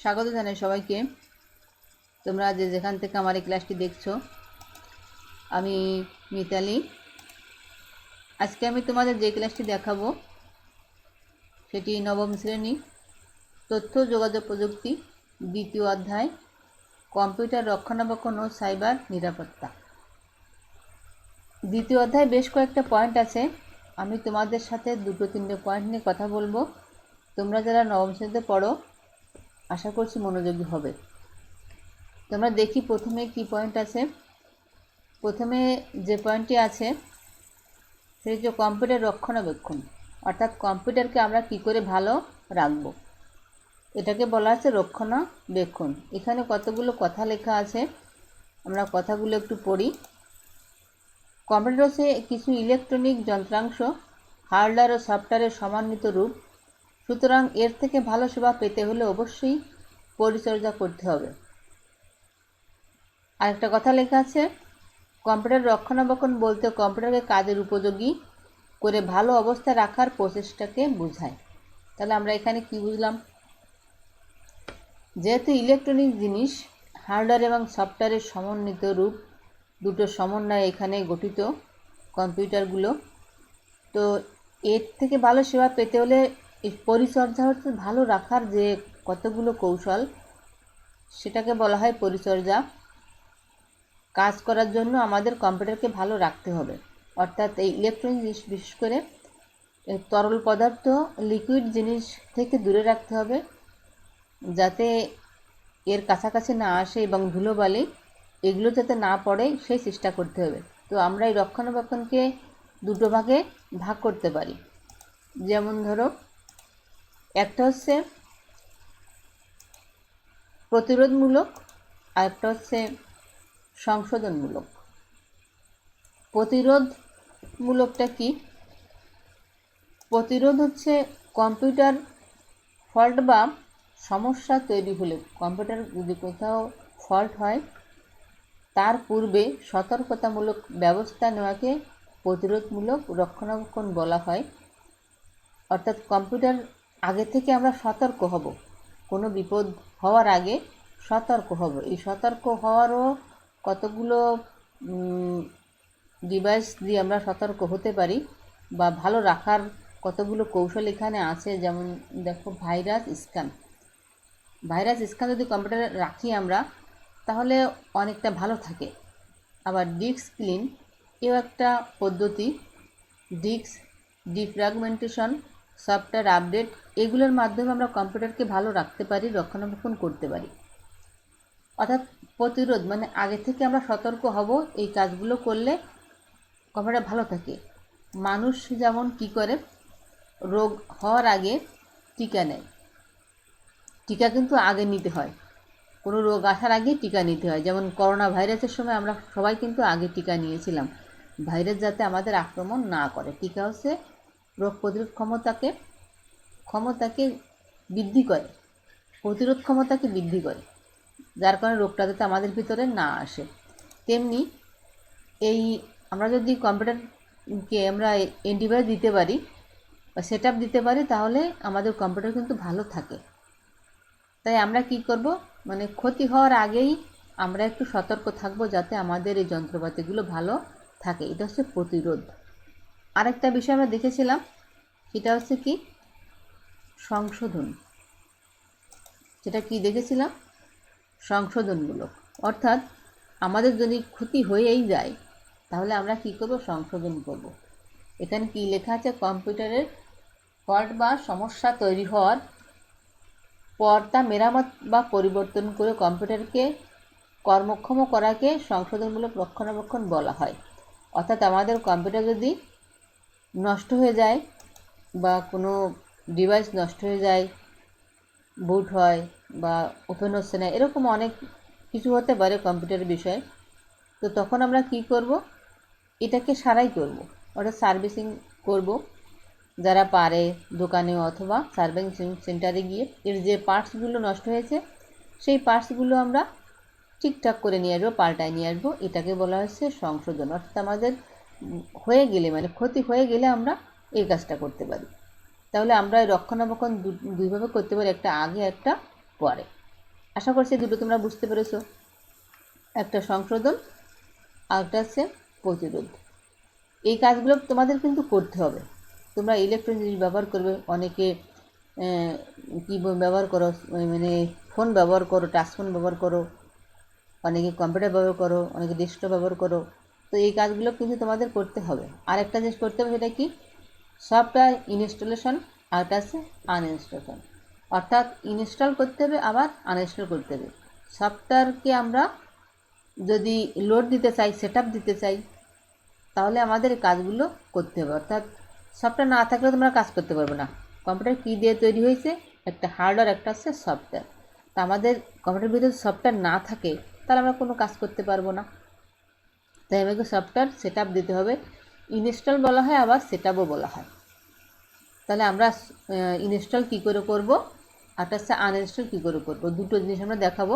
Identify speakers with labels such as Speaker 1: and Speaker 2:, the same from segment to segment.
Speaker 1: স্বাগত জানাই সবাইকে। তোমরা যে যেখান থেকে আমার এই ক্লাসটি দেখছ, আমি মিতালি। আজকে আমি তোমাদের যে ক্লাসটি দেখাবো, সেটি নবম শ্রেণি, তথ্য, যোগাযোগ প্রযুক্তি, দ্বিতীয় অধ্যায়, কম্পিউটার রক্ষণাবেক্ষণ ও সাইবার নিরাপত্তা। দ্বিতীয় অধ্যায় বেশ কয়েকটা পয়েন্ট আছে, আমি তোমাদের সাথে দুটো, তিনটে পয়েন্ট নিয়ে কথা বলব। তোমরা যারা নবম শ্রেণীতে পড়ো আশা করছি মনোযোগী হবে। তোমরা দেখি প্রথমে কি পয়েন্ট আছে। প্রথমে যে পয়েন্টটি আছে, সেটি হচ্ছে কম্পিউটার রক্ষণাবেক্ষণ। অর্থাৎ কম্পিউটারকে আমরা কি করে ভালো রাখব? এটাকে বলা আছে রক্ষণাবেক্ষণ। এখানে কতগুলো কথা লেখা আছে, আমরা কথাগুলো একটু পড়ি। কম্পিউটার হচ্ছে কিছু ইলেকট্রনিক যন্ত্রাংশ হার্ডওয়্যার ও সফটওয়্যারের সমন্বিত রূপ। সুতরাং এর থেকে ভালো সেবা পেতে হলে অবশ্যই পরিচর্যা করতে হবে। আরেকটা কথা লেখা আছে, কম্পিউটার রক্ষণাবেক্ষণ বলতে কম্পিউটারকে কাজের উপযোগী করে ভালো অবস্থায় রাখার প্রচেষ্টাকে বোঝায়। তাহলে আমরা এখানে কি বুঝলাম? যেহেতু ইলেকট্রনিক জিনিস, হার্ডওয়্যার এবং সফটওয়্যারের সমন্বিত রূপ দুটো সমন্বয়ে এখানে গঠিত কম্পিউটারগুলো, তো এর থেকে ভালো সেবা পেতে হলে এই পরিচর্যা হচ্ছে ভালো রাখার যে কতগুলো কৌশল, সেটাকে বলা হয় পরিচর্যা। কাজ করার জন্য আমাদের কম্পিউটারকে ভালো রাখতে হবে। অর্থাৎ এই ইলেকট্রনিক জিনিস, বিশেষ করে তরল পদার্থ লিকুইড জিনিস থেকে দূরে রাখতে হবে, যাতে এর কাছাকাছি না আসে এবং ধুলোবালি এগুলো যাতে না পড়ে, সেই চেষ্টা করতে হবে। তো আমরা এই রক্ষণাবেক্ষণকে দুটো ভাগে ভাগ করতে পারি। যেমন ধরো একটা হচ্ছে প্রতিরোধমূলক আর একটা হচ্ছে সংশোধনমূলক। প্রতিরোধমূলকটা কি? প্রতিরোধ হচ্ছে কম্পিউটার ফল্ট বা সমস্যা তৈরি হলে, কম্পিউটার যদি কোথাও ফল্ট হয়, তার পূর্বে সতর্কতামূলক ব্যবস্থা নেওয়াকে প্রতিরোধমূলক রক্ষণাবেক্ষণ বলা হয়। অর্থাৎ কম্পিউটার আগে থেকে আমরা সতর্ক হব। কোনো বিপদ হওয়ার আগে সতর্ক হব। এই সতর্ক হওয়ারও কতগুলো ডিভাইস দিয়ে আমরা সতর্ক হতে পারি বা ভালো রাখার কতগুলো কৌশল এখানে আছে, যেমন দেখো ভাইরাস স্ক্যান। ভাইরাস স্ক্যান যদি কম্পিউটারে রাখি আমরা, তাহলে অনেকটা ভালো থাকে। আবার ডিস্ক ক্লিন এও একটা পদ্ধতি, ডিস্ক ডিফ্র্যাগমেন্টেশন সফটওয়্যার আপডেট, এগুলোর মাধ্যমে আমরা কম্পিউটারকে ভালো রাখতে পারি, রক্ষণাবেক্ষণ করতে পারি। অর্থাৎ প্রতিরোধ মানে আগে থেকে আমরা সতর্ক হব, এই কাজগুলো করলে কম্পিউটার ভালো থাকে। মানুষ যেমন কি করে, রোগ হওয়ার আগে টিকা নেয়। টিকা কিন্তু আগে নিতে হয়। কোনো রোগ আসার আগে টিকা নিতে হয়। যেমন করোনা ভাইরাসের সময় আমরা সবাই কিন্তু আগে টিকা নিয়েছিলাম। ভাইরাস যাতে আমাদের আক্রমণ না করে। টিকা হচ্ছে রোগ প্রতিরোধ ক্ষমতাকে ক্ষমতাকে বৃদ্ধি করে, প্রতিরোধ ক্ষমতাকে বৃদ্ধি করে, যার কারণে রোগটা যাতে আমাদের ভিতরে না আসে। তেমনি এই আমরা যদি কম্পিউটারকে আমরা অ্যান্টিভাইরাস দিতে পারি বা সেট দিতে পারি, তাহলে আমাদের কম্পিউটার কিন্তু ভালো থাকে। তাই আমরা কি করব? মানে ক্ষতি হওয়ার আগেই আমরা একটু সতর্ক থাকব যাতে আমাদের এই যন্ত্রপাতিগুলো ভালো থাকে। এটা হচ্ছে প্রতিরোধ। আরেকটা বিষয় আমরা দেখেছিলাম, সেটা হচ্ছে কি? সংশোধন। সেটা কি দেখেছিলাম? সংশোধনমূলক। অর্থাৎ আমাদের যদি ক্ষতি হয়েই যায়, তাহলে আমরা কি করব? সংশোধন করব। এখানে কি লেখা আছে? কম্পিউটারের ফল্ট বা সমস্যা তৈরি হওয়ার পর তা মেরামত বা পরিবর্তন করে কম্পিউটারকে কর্মক্ষম করাকে সংশোধনমূলক রক্ষণাবেক্ষণ বলা হয়। অর্থাৎ আমাদের কম্পিউটার যদি নষ্ট হয়ে যায় বা কোনো ডিভাইস নষ্ট হয়ে যায় বুট হয় বা ওপেন হচ্ছে না, এরকম অনেক কিছু হতে পারে কম্পিউটারের বিষয়ে। তো তখন আমরা কি করব? এটাকে সারাই করব। অর্থাৎ সার্ভিসিং করব। যারা পারে দোকানে অথবা সার্ভিসিং সেন্টারে গিয়ে, এর যে পার্টসগুলো নষ্ট হয়েছে, সেই পার্টসগুলো আমরা ঠিকঠাক করে নিয়ে আসব, পাল্টায় নিয়ে আসব। এটাকে বলা হচ্ছে সংশোধন। অর্থাৎ আমাদের হয়ে গেলে মানে ক্ষতি হয়ে গেলে আমরা এই কাজটা করতে পারি। তাহলে আমরা রক্ষণাবেক্ষণ দুইভাবে করতে পারি, একটা আগে, একটা পরে। আশা করছি দুটো তোমরা বুঝতে পেরেছ। একটা সংশোধন আর একটা হচ্ছে প্রতিরোধ। এই কাজগুলো তোমাদের কিন্তু করতে হবে। তোমরা ইলেকট্রনিক জিনিস ব্যবহার করবে, অনেকে কি ব্যবহার করো মানে ফোন ব্যবহার করো টাচ ফোন ব্যবহার করো, অনেকে কম্পিউটার ব্যবহার করো, অনেকে ডেস্কটপ ব্যবহার করো। তো এই কাজগুলো কিন্তু তোমাদের করতে হবে। আর একটা জিনিস করতে হবে সেটা কি? সফটওয়্যার ইনস্টলেশন আর আছে আনইনস্টলেশন অর্থাৎ ইনস্টল করতে হবে, আবার আনইনস্টল করতে হবে। সফটওয়্যারকে আমরা যদি লোড দিতে চাই সেট দিতে চাই, তাহলে আমাদের এই কাজগুলো করতে হবে। অর্থাৎ সফটওয়্যার না থাকলে তোমরা কাজ করতে পারবে না। কম্পিউটার কী দিয়ে তৈরি হয়েছে? একটা হার্ডওয়্যার একটা হচ্ছে সফটওয়্যার তা আমাদের কম্পিউটার ভিতরে সফটওয়্যার না থাকে, তাহলে আমরা কোনো কাজ করতে পারব না। তাই আমাকে সফটওয়্যার সেট দিতে হবে। ইনস্টল বলা হয়, আবার সেট বলা হয়। তাহলে আমরা ইনস্টল কী করে করব? একটা হচ্ছে আনইনস্টল কী করে করব? দুটো জিনিস আমরা দেখাবো।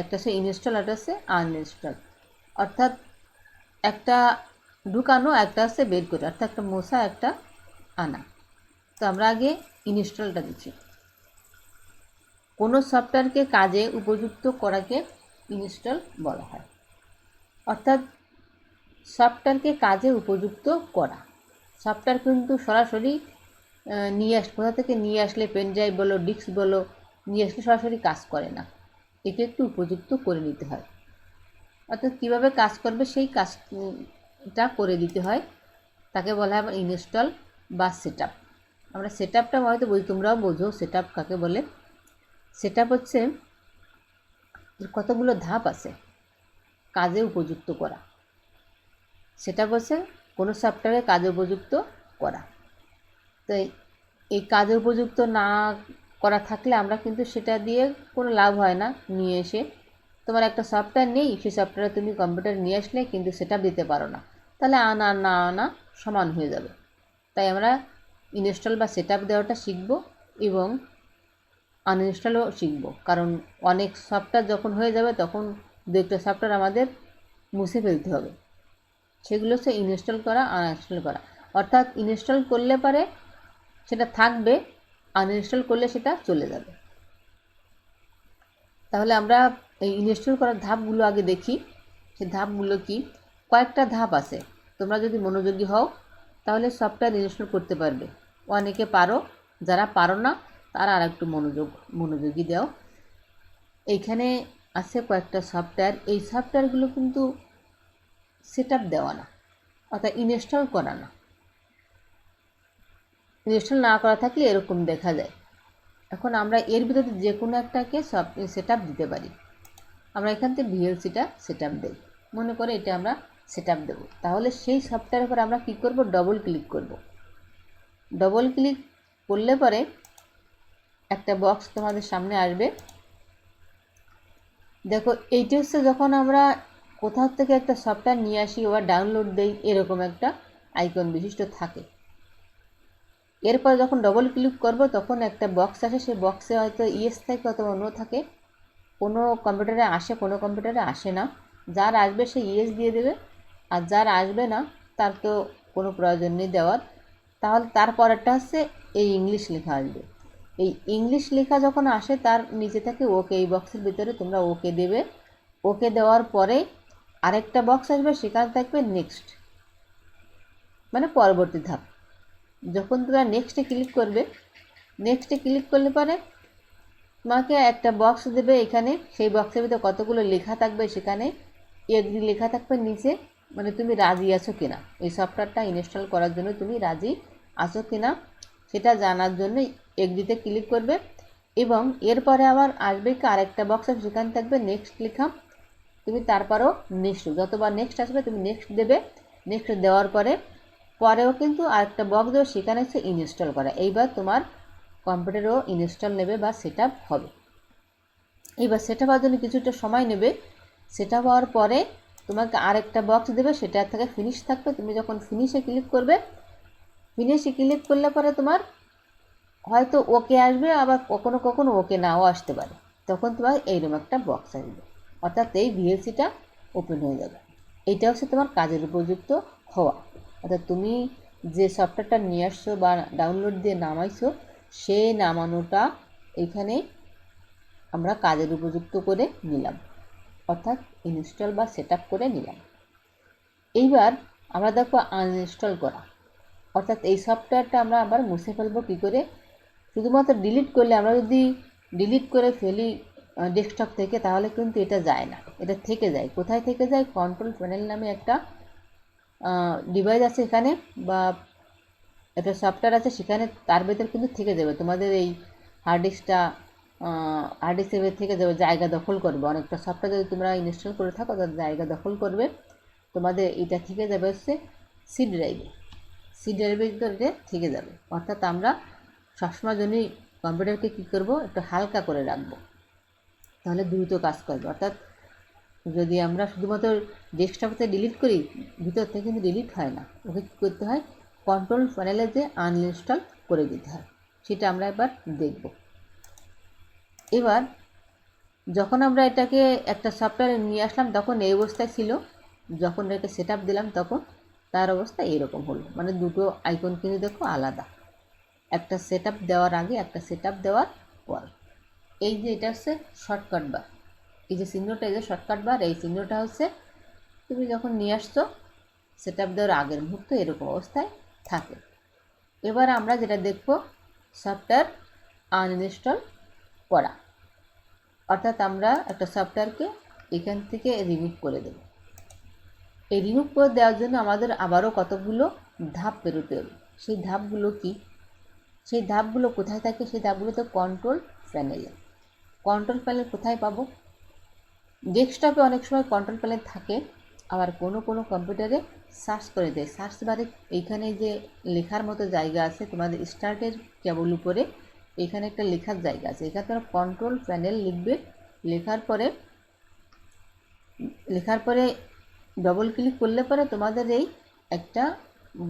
Speaker 1: একটা হচ্ছে ইনস্টল একটা হচ্ছে আনইনস্টল অর্থাৎ একটা ঢুকানো, একটা হচ্ছে বের করে। অর্থাৎ একটা মশা একটা আনা। তো আমরা আগে ইনস্টলটা দিচ্ছি। কোনো সফটওয়্যারকে কাজে উপযুক্ত করাকে ইনস্টল বলা হয়। অর্থাৎ সফটওয়্যারকে কাজে উপযুক্ত করা। সফটওয়্যার কিন্তু সরাসরি নিয়ে আস, কোথা থেকে নিয়ে আসলে পেন ড্রাইভ বলো ডিস্ক বলো, নিয়ে আসলে সরাসরি কাজ করে না। একে একটু উপযুক্ত করে নিতে হয়। অর্থাৎ কীভাবে কাজ করবে সেই কাজটা করে দিতে হয়। তাকে বলা হয় ইনস্টল বা সেট আমরা সেট আপটা হয়তো বুঝি তোমরাও বোঝো সেট কাকে বলে। সেট হচ্ছে কতগুলো ধাপ আছে কাজে উপযুক্ত করা। সেটা বলছে কোনো সফটওয়্যারে কাজে উপযুক্ত করা। তো এই- কাজে উপযুক্ত না করা থাকলে আমরা কিন্তু সেটা দিয়ে কোনো লাভ হয় না নিয়ে এসে। তোমার একটা সফটওয়্যার নেই, সেই সফটওয়্যার তুমি কম্পিউটার নিয়ে আসলে কিন্তু সেটা দিতে পারো না। তাহলে আনা না আনা সমান হয়ে যাবে। তাই আমরা ইনস্টল বা সেট দেওয়াটা শিখব এবং আনইনস্টলও শিখব। কারণ অনেক সফটওয়্যার যখন হয়ে যাবে তখন দু একটা সফটওয়্যার আমাদের মুছে ফেলতে হবে। সেগুলো হচ্ছে ইনস্টল করা আনইনস্টল করা। অর্থাৎ ইনস্টল করলে পারে সেটা থাকবে আনইনস্টল করলে সেটা চলে যাবে। তাহলে আমরা এই ইনস্টল করার ধাপগুলো আগে দেখি। সে ধাপগুলো কি? কয়েকটা ধাপ আছে। তোমরা যদি মনোযোগী হও, তাহলে সফটওয়্যার ইনস্টল করতে পারবে। অনেকে পারো, যারা পারো না, তারা আর একটু মনোযোগ, মনোযোগী দাও। এইখানে আছে কয়েকটা সফটওয়্যার এই সফটওয়্যারগুলো কিন্তু সেট দেওয়া না, অর্থাৎ ইনস্টল করা না। ইনস্টল না করা থাকলে এরকম দেখা যায়। এখন আমরা এর ভিতরে যে কোনো একটাকে সব সেট দিতে পারি। আমরা এখান থেকে ভিএলসিটা সেট আপ দেই। মনে করে এটা আমরা সেট আপ দেবো। তাহলে সেই সফটওয়্যারের উপর আমরা কী করব? ডবল ক্লিক করব। ডবল ক্লিক করলে পরে একটা বক্স তোমাদের সামনে আসবে। দেখো, এইটা হচ্ছে যখন আমরা কোথাও থেকে একটা সফটওয়্যার নিয়ে আসি বা ডাউনলোড দেই এরকম একটা আইকন বিশিষ্ট থাকে। এরপর যখন ডবল ক্লিক করব, তখন একটা বক্স আসে, সেই বক্সে হয়তো ইএস থাকে অথবা অন্য থাকে। কোনো কম্পিউটারে আসে, কোনো কম্পিউটারে আসে না। যার আসবে সে ইএস দিয়ে দেবে, আর যার আসবে না, তার তো কোনো প্রয়োজন নেই দেওয়ার। তাহলে তারপরেরটা হচ্ছে এই ইংলিশ লেখা আসবে। এই ইংলিশ লেখা যখন আসে, তার নিচে থাকে ওকে এই বক্সের ভিতরে তোমরা ওকে দেবে। ওকে দেওয়ার পরে আরেকটা বক্স আসবে, সেখানে থাকবে নেক্সট মানে পরবর্তী ধাপ। যখন তোমরা নেক্সটে ক্লিক করবে নেক্সটে ক্লিক করলে পরে তোমাকে একটা বক্স দেবে এখানে। সেই বক্সের ভিতরে কতগুলো লেখা থাকবে সেখানে। এগ্রি লেখা থাকবে নিচে মানে তুমি রাজি আছো কিনা। এই সফটওয়্যারটা ইনস্টল করার জন্য তুমি রাজি আছো কিনা, সেটা জানার জন্য এগ্রিতে ক্লিক করবে। এবং এরপরে আবার আসবে কি আরেকটা বক্স আছে সেখানে থাকবে নেক্সট লেখা। তুমি তারপরও নেক্সট যতবার নেক্সট আসবে, তুমি নেক্সট দেবে। নেক্সট দেওয়ার পরে, পরেও কিন্তু আরেকটা বক্স দেবে, সেখানে হচ্ছে ইনস্টল করা। এইবার তোমার কম্পিউটারও ইনস্টল নেবে বা সেট হবে। এইবার সেট হওয়ার জন্য কিছুটা সময় নেবে। সেটা হওয়ার পরে তোমাকে আরেকটা বক্স দেবে, সেটা থেকে ফিনিশ থাকবে। তুমি যখন ফিনিশে ক্লিক করবে ফিনিশে ক্লিক করলে পরে তোমার হয়তো ওকে আসবে, আবার কখনো কখনো ওকে নাও আসতে পারে। তখন তোমার এইরকম একটা বক্স আসবে। অর্থাৎ এই ভিএলসিটা ওপেন হয়ে যাবে। এটা হচ্ছে তোমার কাজের উপযুক্ত হওয়া। অর্থাৎ তুমি যে সফটওয়্যারটা নিয়ে আসছো বা ডাউনলোড দিয়ে নামাইছো সে নামানোটা এখানে আমরা কাজের উপযুক্ত করে নিলাম। অর্থাৎ ইনস্টল বা সেট করে নিলাম। এইবার আমরা দেখো আনইনস্টল করা। অর্থাৎ এই সফটওয়্যারটা আমরা আবার মুছে ফেলব কী করে? শুধুমাত্র ডিলিট করলে আমরা যদি ডিলিট করে ফেলি ডেস্কটপ থেকে, তাহলে কিন্তু এটা যায় না। এটা থেকে যায়। কোথায় থেকে যায়? কন্ট্রোল প্যানেল নামে একটা ডিভাইস আছে এখানে, বা একটা সফটওয়্যার আছে, সেখানে তার ভেতর কিন্তু থেকে যাবে। তোমাদের এই হার্ড ডিস্কটা হার্ড ডিস্কের থেকে যাবে, জায়গা দখল করবে। অনেকটা সফটওয়্যার যদি তোমরা ইনস্টল করে থাকো তাদের জায়গা দখল করবে। তোমাদের এটা থেকে যাবে হচ্ছে সি ড্রাইভে সি ড্রাইভের ভিতরে থেকে যাবে। অর্থাৎ আমরা সবসময় জন্যই কম্পিউটারকে কী করব? একটু হালকা করে রাখব। তাহলে দ্রুত কাজ করবে। অর্থাৎ যদি আমরা শুধুমাত্র ডেস্কটপতে ডিলিট করি, ভিতর থেকে কিন্তু ডিলিট হয় না। ওকে কী করতে হয়? কন্ট্রোল প্যানেলে যে আনইনস্টল করে দিতে হয়। সেটা আমরা এবার দেখব। এবার যখন আমরা এটাকে একটা সফটওয়্যারে নিয়ে আসলাম, তখন এই অবস্থায় ছিল। যখন এটাকে সেট দিলাম, তখন তার অবস্থা এরকম হলো। মানে দুটো আইকন কিন্তু দেখো আলাদা। একটা সেট দেওয়ার আগে, একটা সেট দেওয়ার পর। এই যে এটা হচ্ছে শর্টকাট বার এই যে চিহ্নটা, এই যে শর্টকাট বার এই চিহ্নটা হচ্ছে তুমি যখন নিয়ে আসছো সেট আপ দেওয়ার আগের মুহূর্ত এরকম অবস্থায় থাকে। এবার আমরা যেটা দেখব সফটওয়্যার আনইনস্টল করা। অর্থাৎ আমরা একটা সফটওয়্যারকে এখান থেকে রিমুভ করে দেব। এই রিমুভ করে দেওয়ার জন্য আমাদের আবারও কতগুলো ধাপ পেরোতে হবে। সেই ধাপগুলো কি? সেই ধাপগুলো কোথায় থাকে? সেই ধাপগুলো তো কন্ট্রোল প্যানেলে কন্ট্রোল প্যানেল কোথায় পাবো? ডেস্কটপে অনেক সময় কন্ট্রোল প্যানেল থাকে, আবার কোনো কোনো কম্পিউটারে সার্চ করে দেয়। সার্চ বারে এইখানে যে লেখার মতো জায়গা আছে, তোমাদের স্টার্টের কেবল উপরে এখানে একটা লেখার জায়গা আছে। এখানে তোমরা কন্ট্রোল প্যানেল লিখবে, লেখার পরে লেখার পরে ডবল ক্লিক করলে পরে তোমাদের এই একটা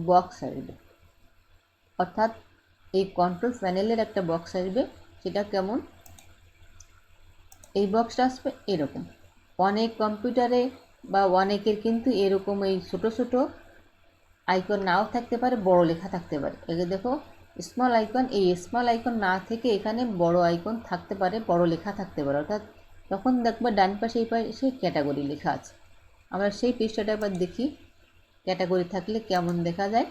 Speaker 1: বক্স আসবে। অর্থাৎ এই কন্ট্রোল প্যানেলের একটা বক্স আসবে। সেটা কেমন? এই বক্সটা আসবে এরকম। অনেক কম্পিউটারে বা অনেকের কিন্তু এরকম এই ছোটো ছোটো আইকন নাও থাকতে পারে, বড় লেখা থাকতে পারে। একে দেখো স্মল আইকন এই স্মল আইকন না থেকে এখানে বড় আইকন থাকতে পারে, বড় লেখা থাকতে পারে। অর্থাৎ তখন দেখবে ডান পাশে, এই পাশে ক্যাটাগরি লেখা আছে। আমরা সেই পৃষ্ঠাটা এবার দেখি ক্যাটাগরি থাকলে কেমন দেখা যায়।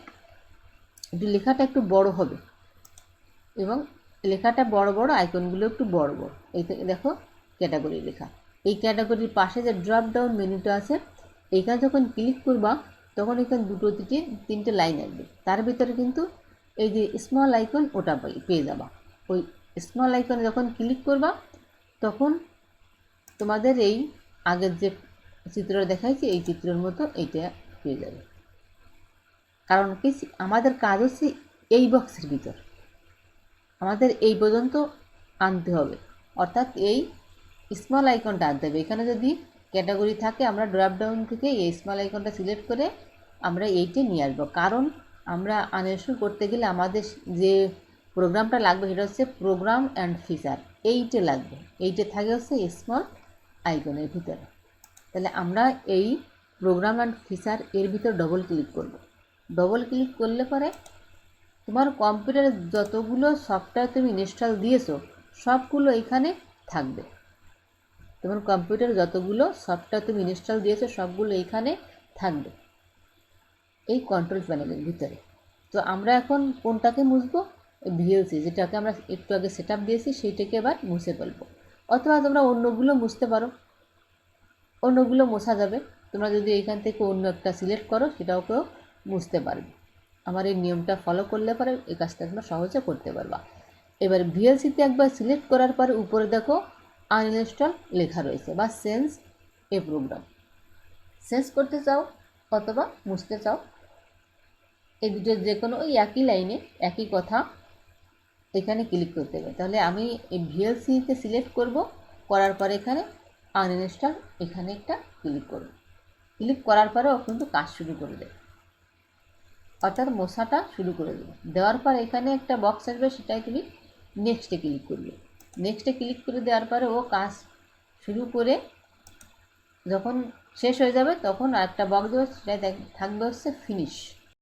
Speaker 1: একটু লেখাটা একটু বড় হবে এবং লেখাটা বড় বড় আইকনগুলো একটু বড় বড়। এই দেখো ক্যাটাগরি লেখা। এই ক্যাটাগরির পাশে যে ড্রপ ডাউন মেনুটা আছে, এইখানে যখন ক্লিক করবা, তখন এখানে দুটো থেকে তিনটে লাইন আসবে। তার ভিতরে কিন্তু এই যে স্মল আইকন ওটা পেয়ে যাবা। ওই স্মল আইকনে যখন ক্লিক করবা, তখন তোমাদের এই আগের যে চিত্র দেখাইছি, এই চিত্রের মতো এইটা পেয়ে যাবে। কারণ কি, আমাদের কাজ হচ্ছে এই বক্সের ভিতর। আমাদের এই পর্যন্ত আনতে হবে। অর্থাৎ এই স্মল আইকনটা আনতে হবে। এখানে যদি ক্যাটাগরি থাকে, আমরা ড্রপ ডাউন থেকে এই স্মল আইকনটা সিলেক্ট করে আমরা এইটে নিয়ে আসব। কারণ আমরা আনইনস্টল করতে গেলে আমাদের যে প্রোগ্রামটা লাগবে, সেটা হচ্ছে প্রোগ্রাম অ্যান্ড ফিচার এইটে লাগবে। এইটে থাকে হচ্ছে স্মল আইকনের ভিতরে। তাহলে আমরা এই প্রোগ্রাম অ্যান্ড ফিচার এর ভিতর ডবল ক্লিক করব। ডবল ক্লিক করলে পরে তোমার কম্পিউটারে যতগুলো সফটওয়্যার তুমি ইনস্টল দিয়েছ, সবগুলো এখানে থাকবে। তোমার কম্পিউটার যতগুলো সফটওয়্যার তুমি ইনস্টল দিয়েছ, সবগুলো এইখানে থাকবে। এই কন্ট্রোল প্যানেলের ভিতরে। তো আমরা এখন কোনটাকে মুছবো? ভিএলসি যেটাকে আমরা একটু আগে সেট আপ দিয়েছি, সেইটাকে এবার মুছে ফেলব। অথবা তোমরা অন্যগুলো মুছতে পারো। অন্যগুলো মোছা যাবে। তোমরা যদি এইখান থেকে অন্য একটা সিলেক্ট করো, সেটাকেও মুছতে পারবে। আমার এই নিয়মটা ফলো করলে পরে এই কাজটা তোমরা সহজে করতে পারবা। এবার ভিএলসিতে একবার সিলেক্ট করার পরে উপরে দেখো আনইনস্টল লেখা রয়েছে বা সেন্স এ প্রোগ্রাম সেন্স করতে চাও অথবা মুছতে চাও, এই দুটোর যে কোনো ওই একই লাইনে একই কথা এখানে ক্লিক করতে হবে। তাহলে আমি এই ভিএলসিতে সিলেক্ট করব, করার পরে এখানে আনইনস্টল এখানে একটা ক্লিক করব। ক্লিক করার পরেও কিন্তু কাজ শুরু করে দেবে অর্থাৎ মশাটা শুরু করে দেবে দেওয়ার পর এখানে একটা বক্স আসবে, সেটাই তুমি নেক্সটে ক্লিক করবে। নেক্সটে ক্লিক করে দেওয়ার পরে ও কাজ শুরু করে যখন শেষ হয়ে যাবে তখন আরেকটা বক্স দেবে, সেটাই থাকবে হচ্ছে ফিনিশ